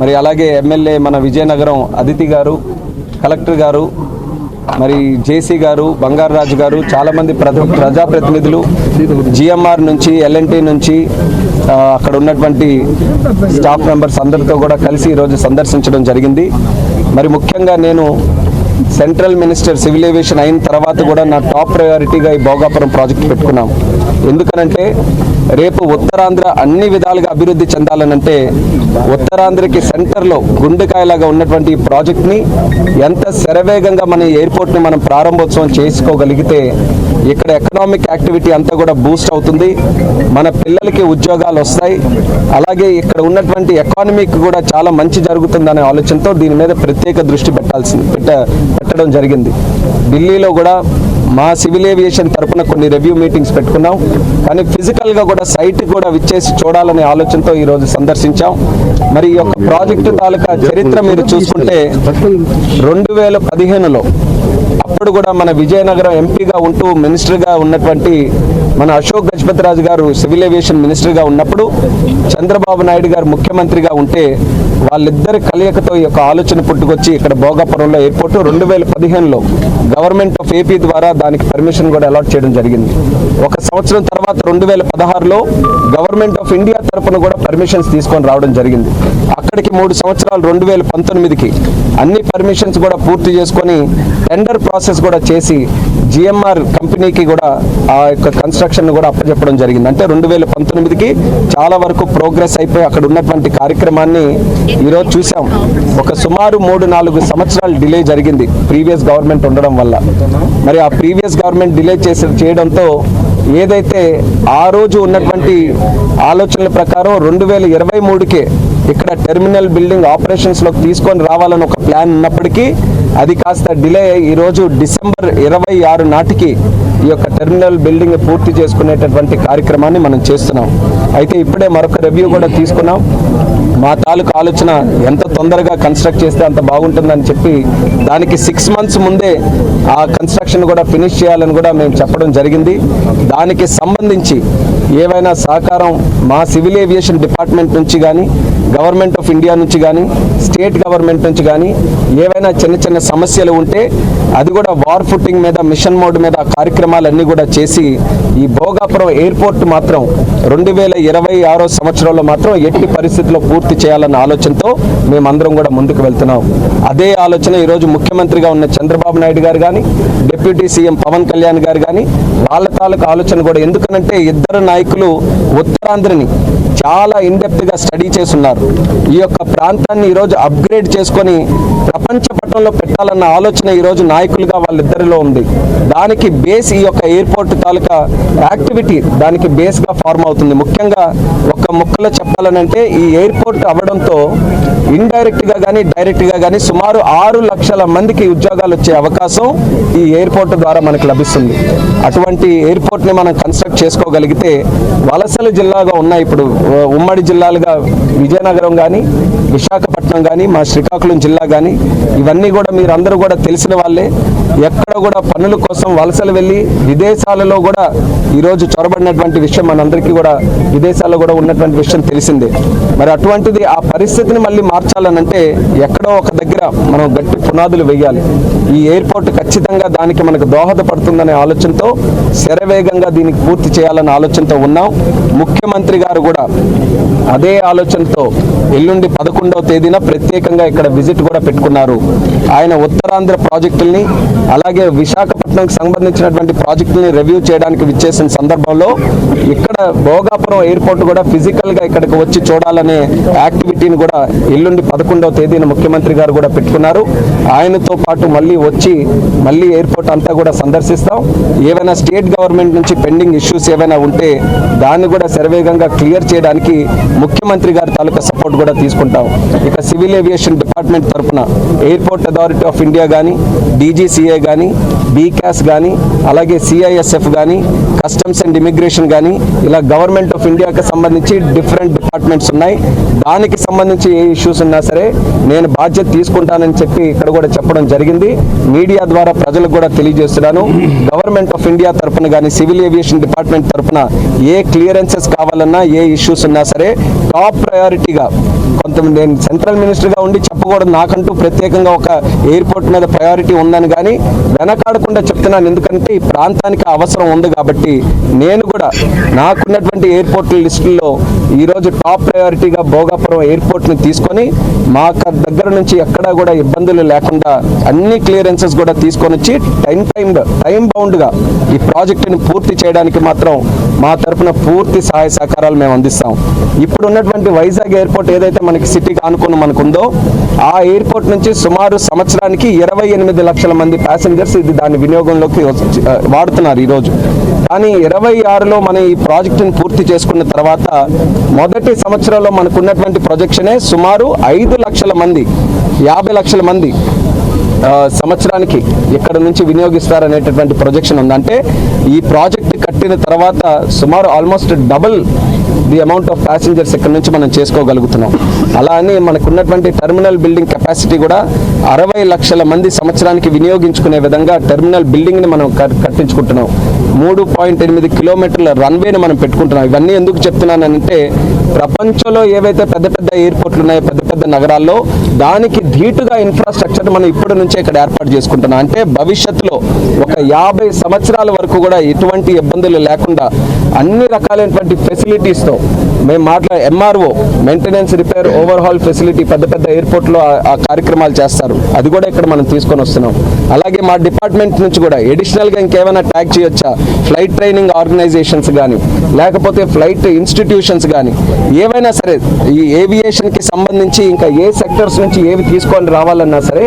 మరి అలాగే ఎమ్మెల్యే మన విజయనగరం అదితి గారు కలెక్టర్ గారు మరి జేసీ గారు బంగారరాజు గారు చాలామంది ప్రజా ప్రజాప్రతినిధులు జిఎంఆర్ నుంచి ఎల్ఎన్టీ నుంచి అక్కడ ఉన్నటువంటి స్టాఫ్ మెంబర్స్ అందరితో కూడా కలిసి ఈరోజు సందర్శించడం జరిగింది. మరి ముఖ్యంగా నేను సెంట్రల్ మినిస్టర్ సివిల్ ఏవియేషన్ అయిన తర్వాత కూడా నా టాప్ ప్రయారిటీగా ఈ భోగాపురం ప్రాజెక్ట్ పెట్టుకున్నాం. ఎందుకనంటే రేపు ఉత్తరాంధ్ర అన్ని విధాలుగా అభివృద్ధి చెందాలనంటే ఉత్తరాంధ్రకి సెంటర్లో గుండెకాయలాగా ఉన్నటువంటి ఈ ప్రాజెక్ట్ని ఎంత శరవేగంగా మన ఎయిర్పోర్ట్ని మనం ప్రారంభోత్సవం చేసుకోగలిగితే ఇక్కడ ఎకనామిక్ యాక్టివిటీ అంతా కూడా బూస్ట్ అవుతుంది. మన పిల్లలకి ఉద్యోగాలు వస్తాయి. అలాగే ఇక్కడ ఉన్నటువంటి ఎకానమీకి కూడా చాలా మంచి జరుగుతుందనే ఆలోచనతో దీని మీద ప్రత్యేక దృష్టి పెట్టాల్సింది పెట్ట పెట్టడం జరిగింది. ఢిల్లీలో కూడా మా సివిల్ ఏవియేషన్ తరఫున కొన్ని రివ్యూ మీటింగ్స్ పెట్టుకున్నాం. కానీ ఫిజికల్గా కూడా సైట్ కూడా విచ్చేసి చూడాలనే ఆలోచనతో ఈరోజు సందర్శించాం. మరి ఈ యొక్క ప్రాజెక్టు తాలూకా చరిత్ర మీరు చూసుకుంటే రెండు వేల పదిహేనులో అప్పుడు కూడా మన విజయనగరం ఎంపీగా ఉంటూ మినిస్టర్గా ఉన్నటువంటి మన అశోక్ గజపతిరాజు గారు సివిల్ ఏవియేషన్ మినిస్టర్గా ఉన్నప్పుడు చంద్రబాబు నాయుడు గారు ముఖ్యమంత్రిగా ఉంటే వాళ్ళిద్దరి కలయికతో ఈ యొక్క ఆలోచన పుట్టుకొచ్చి ఇక్కడ భోగాపురంలో ఎయిర్పోర్టు రెండు వేల పదిహేనులో గవర్నమెంట్ ఆఫ్ ఏపీ ద్వారా దానికి పర్మిషన్ కూడా అలాట్ చేయడం జరిగింది. ఒక సంవత్సరం తర్వాత రెండు వేల పదహారులో గవర్నమెంట్ ఆఫ్ ఇండియా తరపున కూడా పర్మిషన్స్ తీసుకొని రావడం జరిగింది. అక్కడికి మూడు సంవత్సరాలు రెండు వేల పంతొమ్మిదికి అన్ని పర్మిషన్స్ కూడా పూర్తి చేసుకొని టెండర్ ప్రాసెస్ కూడా చేసి జిఎంఆర్ కంపెనీకి కూడా ఆ యొక్క కన్స్ట్రక్షన్ కూడా అప్పచెప్పడం జరిగింది. అంటే రెండు వేల పంతొమ్మిదికి చాలా వరకు ప్రోగ్రెస్ అయిపోయి అక్కడ ఉన్నటువంటి కార్యక్రమాన్ని ఈరోజు చూసాం. ఒక సుమారు మూడు నాలుగు సంవత్సరాలు డిలే జరిగింది ప్రీవియస్ గవర్నమెంట్ ఉండడం వల్ల. మరి ఆ ప్రీవియస్ గవర్నమెంట్ డిలే చేసి చేయడంతో ఏదైతే ఆ రోజు ఉన్నటువంటి ఆలోచనల ప్రకారం రెండు వేల ఇరవై మూడుకే ఇక్కడ టెర్మినల్ బిల్డింగ్ ఆపరేషన్స్లోకి తీసుకొని రావాలని ఒక ప్లాన్ ఉన్నప్పటికీ అది కాస్త డిలే అయ్యి ఈరోజు డిసెంబర్ ఇరవై ఆరు నాటికి ఈ యొక్క టెర్మినల్ బిల్డింగ్ పూర్తి చేసుకునేటటువంటి కార్యక్రమాన్ని మనం చేస్తున్నాం. అయితే ఇప్పుడే మరొక రివ్యూ కూడా తీసుకున్నాం. మా తాలూకు ఆలోచన ఎంత తొందరగా కన్స్ట్రక్ట్ చేస్తే అంత బాగుంటుందని చెప్పి దానికి సిక్స్ మంత్స్ ముందే ఆ కన్స్ట్రక్షన్ కూడా ఫినిష్ చేయాలని కూడా మేము చెప్పడం జరిగింది. దానికి సంబంధించి ఏవైనా సహకారం మా సివిల్ ఏవియేషన్ డిపార్ట్మెంట్ నుంచి కానీ గవర్నమెంట్ ఆఫ్ ఇండియా నుంచి కానీ స్టేట్ గవర్నమెంట్ నుంచి కానీ ఏవైనా చిన్న చిన్న సమస్యలు ఉంటే అది కూడా వార్ ఫుట్టింగ్ మీద మిషన్ మోడ్ మీద కార్యక్రమాలన్నీ కూడా చేసి ఈ భోగాపురం ఎయిర్పోర్ట్ మాత్రం రెండు వేల ఇరవై ఆరో సంవత్సరంలో మాత్రం ఎట్టి పరిస్థితుల్లో పూర్తి చేయాలన్న ఆలోచనతో మేమందరం కూడా ముందుకు వెళ్తున్నాం. అదే ఆలోచన ఈరోజు ముఖ్యమంత్రిగా ఉన్న చంద్రబాబు నాయుడు గారు కానీ డిప్యూటీ సీఎం పవన్ కళ్యాణ్ గారు కానీ వాళ్ళ తాలూకు ఆలోచన కూడా ఎందుకనంటే ఇద్దరు నాయకులు ఉత్తరాంధ్రని చాలా ఇన్డెప్త్గా స్టడీ చేస్తున్నారు. ఈ యొక్క ప్రాంతాన్ని ఈరోజు అప్గ్రేడ్ చేసుకొని ప్రపంచ పట్టణంలో పెట్టాలన్న ఆలోచన ఈరోజు నాయకులుగా వాళ్ళిద్దరిలో ఉంది. దానికి బేస్ ఈ యొక్క ఎయిర్పోర్ట్ తాలూకా యాక్టివిటీ దానికి బేస్గా ఫార్మ్ అవుతుంది. ముఖ్యంగా ఒక ముక్కలో చెప్పాలనంటే ఈ ఎయిర్పోర్ట్ అవ్వడంతో ఇండైరెక్ట్గా కానీ డైరెక్ట్గా కానీ సుమారు ఆరు లక్షల మందికి ఉద్యోగాలు వచ్చే అవకాశం ఈ ఎయిర్పోర్ట్ ద్వారా మనకు లభిస్తుంది. అటువంటి ఎయిర్పోర్ట్ని మనం కన్స్ట్రక్ట్ చేసుకోగలిగితే వలసల జిల్లాగా ఉన్నాయి ఇప్పుడు ఉమ్మడి జిల్లాలుగా విజయనగరం కానీ విశాఖపట్నం కానీ మా శ్రీకాకుళం జిల్లా కానీ ఇవన్నీ కూడా మీరు అందరూ కూడా తెలిసిన వాళ్ళే. ఎక్కడ కూడా పనుల కోసం వలసలు వెళ్ళి విదేశాలలో కూడా ఈరోజు చొరబడినటువంటి విషయం మనందరికీ కూడా విదేశాల్లో కూడా ఉన్నటువంటి విషయం తెలిసిందే. మరి అటువంటిది ఆ పరిస్థితిని మళ్ళీ మార్చాలనంటే ఎక్కడో ఒక దగ్గర మనం గట్టి పునాదులు వేయాలి. ఈ ఎయిర్పోర్ట్ ఖచ్చితంగా దానికి మనకు దోహదపడుతుందనే ఆలోచనతో శరవేగంగా దీనికి పూర్తి చేయాలనే ఆలోచనతో ఉన్నాం. ముఖ్యమంత్రి గారు కూడా అదే ఆలోచనతో ఎల్లుండి పదకొండవ తేదీన ప్రత్యేకంగా ఇక్కడ విజిట్ కూడా పెట్టుకున్నారు. ఆయన ఉత్తరాంధ్ర ప్రాజెక్టుల్ని అలాగే విశాఖపట్నంకి సంబంధించినటువంటి ప్రాజెక్టుల్ని రివ్యూ చేయడానికి విచ్చేసిన సందర్భంలో ఇక్కడ భోగాపురం ఎయిర్పోర్ట్ కూడా ఫిజికల్గా ఇక్కడికి వచ్చి చూడాలనే యాక్టివిటీని కూడా ఎల్లుండి పదకొండవ తేదీన ముఖ్యమంత్రి గారు కూడా పెట్టుకున్నారు. ఆయనతో పాటు మళ్ళీ వచ్చి మళ్ళీ ఎయిర్పోర్ట్ అంతా కూడా సందర్శిస్తాం. ఏవైనా స్టేట్ గవర్నమెంట్ నుంచి పెండింగ్ ఇష్యూస్ ఏవైనా ఉంటే దాన్ని కూడా శరవేగంగా క్లియర్ చేయడానికి ముఖ్యమంత్రి గారి తాలూకా సపోర్ట్ కూడా తీసుకుంటాం. ఇక సివిల్ ఏవియేషన్ డిపార్ట్మెంట్ తరఫున ఎయిర్పోర్ట్ అథారిటీ ఆఫ్ ఇండియా కానీ డీజీసీఏ కానీ బీకాస్ కానీ అలాగే సిఐఎస్ఎఫ్ కానీ కస్టమ్స్ అండ్ ఇమిగ్రేషన్ కానీ ఇలా గవర్నమెంట్ ఆఫ్ ఇండియాకి సంబంధించి డిఫరెంట్ డిపార్ట్మెంట్స్ ఉన్నాయి. దానికి సంబంధించి ఏ ఇష్యూస్ ఉన్నా సరే నేను బాధ్యత తీసుకుంటానని చెప్పి ఇక్కడ కూడా చెప్పడం జరిగింది. మీడియా ద్వారా ప్రజలకు కూడా తెలియజేస్తున్నాను. గవర్నమెంట్ ఆఫ్ ఇండియా తరఫున కానీ సివిల్ ఏవియేషన్ డిపార్ట్మెంట్ తరఫున ఏ క్లియరెన్సెస్ కావాలన్నా ఏ ఇష్యూస్ ఉన్నా సరే టాప్ ప్రయారిటీగా కొంత నేను సెంట్రల్ మినిస్టర్గా ఉండి చెప్పకూడదు. నాకంటూ ప్రత్యేకంగా ఒక ఎయిర్పోర్ట్ మీద ప్రయారిటీ ఉందని కానీ వెనకాడకుండా చెప్తున్నాను. ఎందుకంటే ఈ ప్రాంతానికి అవసరం ఉంది కాబట్టి నేను కూడా నాకున్నటువంటి ఎయిర్పోర్ట్ల లిస్టుల్లో ఈరోజు టాప్ ప్రయారిటీగా భోగాపురం ఎయిర్పోర్ట్ని తీసుకొని మా దగ్గర నుంచి ఎక్కడా కూడా ఇబ్బందులు లేకుండా అన్ని క్లియరెన్సెస్ కూడా తీసుకొని వచ్చి టైం టైం టైం బౌండ్గా ఈ ప్రాజెక్టుని పూర్తి చేయడానికి మాత్రం మా తరపున పూర్తి సహాయ సహకారాలు మేము అందిస్తాం. ఇప్పుడు ఉన్నటువంటి వైజాగ్ ఎయిర్పోర్ట్ ఏదైతే మనకి సిటీకి ఆనుకుని మనకుందో ఆ ఎయిర్పోర్ట్ నుంచి సుమారు సంవత్సరానికి ఇరవై ఎనిమిది లక్షల మంది ప్యాసింజర్స్ ఇది దాని వినియోగంలోకి వచ్చి- వాడుతున్నారు ఈరోజు. కానీ ఇరవై ఆరులో మనం ఈ ప్రాజెక్టుని పూర్తి చేసుకున్న తర్వాత మొదటి సంవత్సరంలో మనకున్నటువంటి ప్రొజెక్షనే సుమారు ఐదు లక్షల మంది యాభై లక్షల మంది సంవత్సరానికి ఇక్కడ నుంచి వినియోగిస్తారనేటటువంటి ప్రొజెక్షన్ ఉందంటే ఈ ప్రాజెక్ట్ కట్టిన తర్వాత సుమారు almost double the amount of passengers ఇక్కడ నుంచి మనం చేసుకోగలుగుతున్నాం. అలా అని మనకు ఉన్నటువంటి టెర్మినల్ బిల్డింగ్ కెపాసిటీ కూడా అరవై లక్షల మంది సంవత్సరానికి వినియోగించుకునే విధంగా టెర్మినల్ బిల్డింగ్ని మనం కట్టించుకుంటున్నాం. మూడు పాయింట్ ఎనిమిది కిలోమీటర్ల రన్వేని మనం పెట్టుకుంటున్నాం. ఇవన్నీ ఎందుకు చెప్తున్నానంటే ప్రపంచంలో ఏవైతే పెద్ద పెద్ద ఎయిర్పోర్ట్లు ఉన్నాయో పెద్ద పెద్ద నగరాల్లో దానికి ధీటుగా ఇన్ఫ్రాస్ట్రక్చర్ మనం ఇప్పటి నుంచే ఇక్కడ ఏర్పాటు చేసుకుంటున్నాం. అంటే భవిష్యత్తులో ఒక యాభై సంవత్సరాల వరకు కూడా ఎటువంటి ఇబ్బందులు లేకుండా అన్ని రకాలైనటువంటి ఫెసిలిటీస్ ఫెసిలిటీస్తో మేము మాట్లా MRO maintenance repair overhaul facility పెద్ద పెద్ద ఎయిర్పోర్ట్లో ఆ- ఆ కార్యక్రమాలు చేస్తారు. అది కూడా ఇక్కడ మనం తీసుకొని వస్తున్నాం. అలాగే మా డిపార్ట్మెంట్ నుంచి కూడా ఎడిషనల్గా ఇంకేమైనా ట్యాగ్ చేయొచ్చా? ఫ్లైట్ ట్రైనింగ్ ఆర్గనైజేషన్స్ కానీ లేకపోతే ఫ్లైట్ ఇన్స్టిట్యూషన్స్ కానీ ఏవైనా సరే ఈ ఏవియేషన్కి సంబంధించి ఇంకా ఏ సెక్టర్స్ నుంచి ఏవి తీసుకొని రావాలన్నా సరే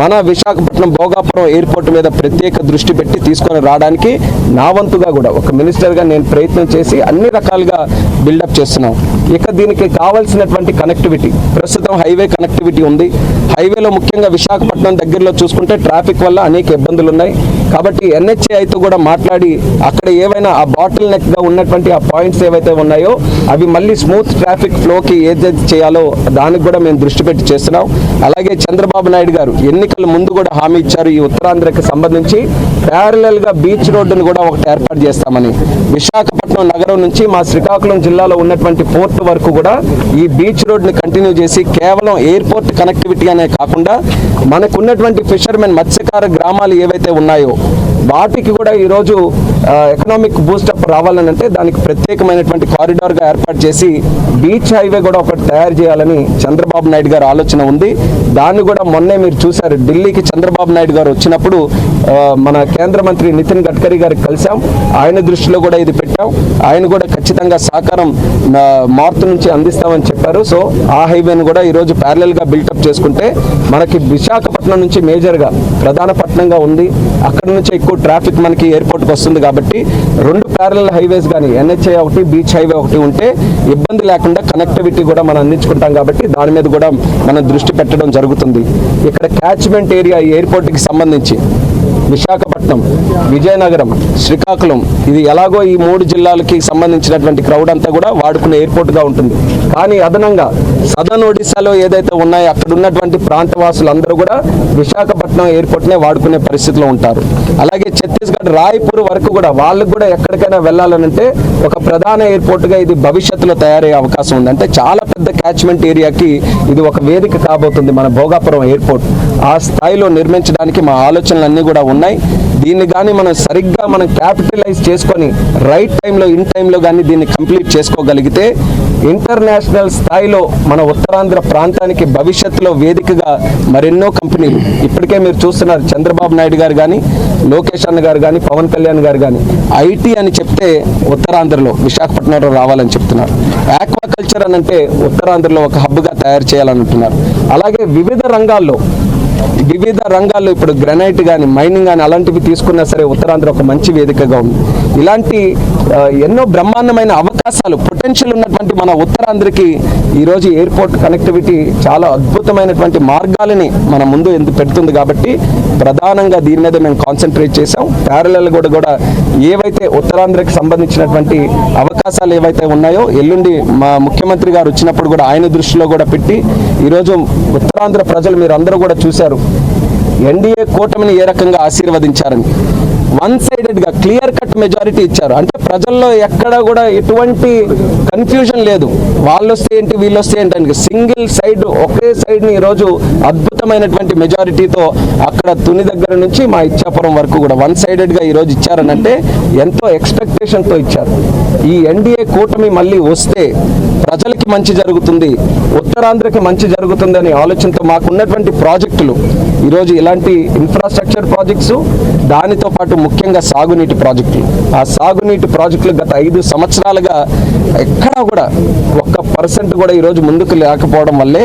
మన విశాఖపట్నం భోగాపురం ఎయిర్పోర్ట్ మీద ప్రత్యేక దృష్టి పెట్టి తీసుకొని రావడానికి నా వంతుగా కూడా ఒక మినిస్టర్గా నేను ప్రయత్నం చేసి అన్ని రకాలుగా బిల్డప్ చేస్తున్నాం. ఇక దీనికి కావాల్సినటువంటి కనెక్టివిటీ ప్రస్తుతం హైవే కనెక్టివిటీ ఉంది. హైవేలో ముఖ్యంగా విశాఖపట్నం దగ్గరలో చూసుకుంటే ట్రాఫిక్ వల్ల అనేక ఇబ్బందులు ఉన్నాయి కాబట్టి ఎన్హెచ్ఏఐతో కూడా మాట్లాడి అక్కడ ఏవైనా ఆ బాటిల్ నెక్గా ఉన్నటువంటి ఆ పాయింట్స్ ఏవైతే ఉన్నాయో అవి మళ్ళీ స్మూత్ ట్రాఫిక్ ఫ్లోకి ఏదైతే చేయాలో దానికి కూడా మేము దృష్టి పెట్టి చేస్తున్నాం. అలాగే చంద్రబాబు నాయుడు గారు ఎన్నికల ముందు కూడా హామీ ఇచ్చారు ఈ ఉత్తరాంధ్రకి సంబంధించి. ప్యారలల్గా బీచ్ రోడ్డును కూడా ఒకటి ఏర్పాటు చేస్తామని. విశాఖపట్నం నగరం నుంచి మా శ్రీకాకుళం జిల్లాలో ఉన్నటువంటి పోర్ట్ వరకు కూడా ఈ బీచ్ రోడ్ని కంటిన్యూ చేసి కేవలం ఎయిర్పోర్ట్ కనెక్టివిటీ అనే కాకుండా మనకున్నటువంటి ఫిషర్మెన్ మత్స్యకార గ్రామాలు ఏవైతే ఉన్నాయో వాటికి కూడా ఈరోజు ఎకనామిక్ బూస్టప్ రావాలని అంటే దానికి ప్రత్యేకమైనటువంటి కారిడార్గా ఏర్పాటు చేసి బీచ్ హైవే కూడా ఒకటి తయారు చేయాలని చంద్రబాబు నాయుడు గారు ఆలోచన ఉంది. దాన్ని కూడా మొన్నే మీరు చూశారు. ఢిల్లీకి చంద్రబాబు నాయుడు గారు వచ్చినప్పుడు మన కేంద్ర మంత్రి నితిన్ గడ్కరీ గారికి కలిసాం ఆయన దృష్టిలో కూడా ఇది పెట్టాం. ఆయన కూడా ఖచ్చితంగా సహకారం మార్పు నుంచి అందిస్తామని చెప్పారు. సో ఆ హైవేను కూడా ఈరోజు ప్యారలల్గా బిల్టప్ చేసుకుంటే మనకి విశాఖపట్నం నుంచి మేజర్గా ప్రధాన పట్టణంగా ఉంది. అక్కడ నుంచి ఎక్కువ ట్రాఫిక్ మనకి ఎయిర్పోర్ట్కి వస్తుంది కాబట్టి రెండు ప్యారల హైవేస్ కానీ ఎన్హెచ్ఐ ఒకటి బీచ్ హైవే ఒకటి ఉంటే ఇబ్బంది లేకుండా కనెక్టివిటీ కూడా మనం అందించుకుంటాం కాబట్టి దాని మీద కూడా మనం దృష్టి పెట్టడం జరుగుతుంది. ఇక్కడ క్యాచ్మెంట్ ఏరియా ఎయిర్పోర్ట్కి సంబంధించి విశాఖపట్నం విజయనగరం శ్రీకాకుళం ఇది ఎలాగో ఈ మూడు జిల్లాలకి సంబంధించినటువంటి క్రౌడ్ అంతా కూడా వాడుకునే ఎయిర్పోర్ట్గా ఉంటుంది. కానీ అదనంగా సదర్న్ ఒడిశాలో ఏదైతే ఉన్నాయో అక్కడ ఉన్నటువంటి ప్రాంతవాసులందరూ కూడా విశాఖపట్నం ఎయిర్పోర్ట్నే వాడుకునే పరిస్థితిలో ఉంటారు. అలాగే ఛత్తీస్గఢ్ రాయ్పూర్ వరకు కూడా వాళ్ళకు కూడా ఎక్కడికైనా వెళ్ళాలనంటే ఒక ప్రధాన ఎయిర్పోర్ట్గా ఇది భవిష్యత్తులో తయారయ్యే అవకాశం ఉంది. అంటే చాలా పెద్ద క్యాచ్మెంట్ ఏరియాకి ఇది ఒక వేదిక కాబోతుంది మన భోగాపురం ఎయిర్పోర్ట్ ఆ స్థాయిలో నిర్మించడానికి మా ఆలోచనలు కూడా ఉన్నాయి. దీన్ని కానీ మనం సరిగ్గా మనం క్యాపిటలైజ్ చేసుకొని రైట్ టైంలో ఇన్ టైంలో కానీ దీన్ని కంప్లీట్ చేసుకోగలిగితే ఇంటర్నేషనల్ స్థాయిలో మన ఉత్తరాంధ్ర ప్రాంతానికి భవిష్యత్తులో వేదికగా మరెన్నో కంపెనీలు ఇప్పటికే మీరు చూస్తున్నారు. చంద్రబాబు నాయుడు గారు కానీ లోకేష్ అన్న గారు కానీ పవన్ కళ్యాణ్ గారు కానీ ఐటీ అని చెప్తే ఉత్తరాంధ్రలో విశాఖపట్నంలో రావాలని చెప్తున్నారు. ఆక్వాకల్చర్ అని అంటే ఉత్తరాంధ్రలో ఒక హబ్గా తయారు చేయాలని అంటున్నారు అలాగే వివిధ రంగాల్లో వివిధ రంగాల్లో ఇప్పుడు గ్రనైట్ కానీ మైనింగ్ కానీ అలాంటివి తీసుకున్నా సరే ఉత్తరాంధ్ర ఒక మంచి వేదికగా ఉంది. ఇలాంటి ఎన్నో బ్రహ్మాండమైన అవకాశాలు పొటెన్షియల్ ఉన్నటువంటి మన ఉత్తరాంధ్రకి ఈరోజు ఎయిర్పోర్ట్ కనెక్టివిటీ చాలా అద్భుతమైనటువంటి మార్గాలని మన ముందు ఎందుకు పెడుతుంది కాబట్టి ప్రధానంగా దీని మీద మేము కాన్సన్ట్రేట్ చేసాం ప్యారలల్ కూడా కూడా ఏవైతే ఉత్తరాంధ్రకి సంబంధించినటువంటి అవకాశాలు ఏవైతే ఉన్నాయో ఎల్లుండి మా ముఖ్యమంత్రి గారు వచ్చినప్పుడు కూడా ఆయన దృష్టిలో కూడా పెట్టి ఈరోజు ఉత్తరాంధ్ర ప్రజలు మీరు అందరూ కూడా చూశారు. ఎన్డీఏ కూటమిని ఏ రకంగా ఆశీర్వదించారని. వన్ సైడెడ్గా క్లియర్ కట్ మెజారిటీ ఇచ్చారు. అంటే ప్రజల్లో ఎక్కడ కూడా ఎటువంటి కన్ఫ్యూజన్ లేదు. వాళ్ళు వస్తే ఏంటి వీళ్ళు వస్తే ఏంటి అని. సింగిల్ సైడ్ ఒకే సైడ్ని ఈరోజు అద్భుతమైనటువంటి మెజారిటీతో అక్కడ తుని దగ్గర నుంచి మా ఇచ్చాపురం వరకు కూడా వన్ సైడెడ్గా ఈరోజు ఇచ్చారనంటే ఎంతో ఎక్స్పెక్టేషన్తో ఇచ్చారు. ఈ ఎన్డీఏ కూటమి మళ్ళీ వస్తే ప్రజలకి మంచి జరుగుతుంది ఉత్తరాంధ్రకి మంచి జరుగుతుంది అనే ఆలోచనతో మాకున్నటువంటి ప్రాజెక్టులు ఈరోజు ఇలాంటి ఇన్ఫ్రాస్ట్రక్చర్ ప్రాజెక్ట్స్ దానితో పాటు ముఖ్యంగా సాగునీటి ప్రాజెక్టులు. ఆ సాగునీటి ప్రాజెక్టులు గత ఐదు సంవత్సరాలుగా ఎక్కడా కూడా ఒక్క పర్సెంట్ కూడా ఈరోజు ముందుకు లేకపోవడం వల్లే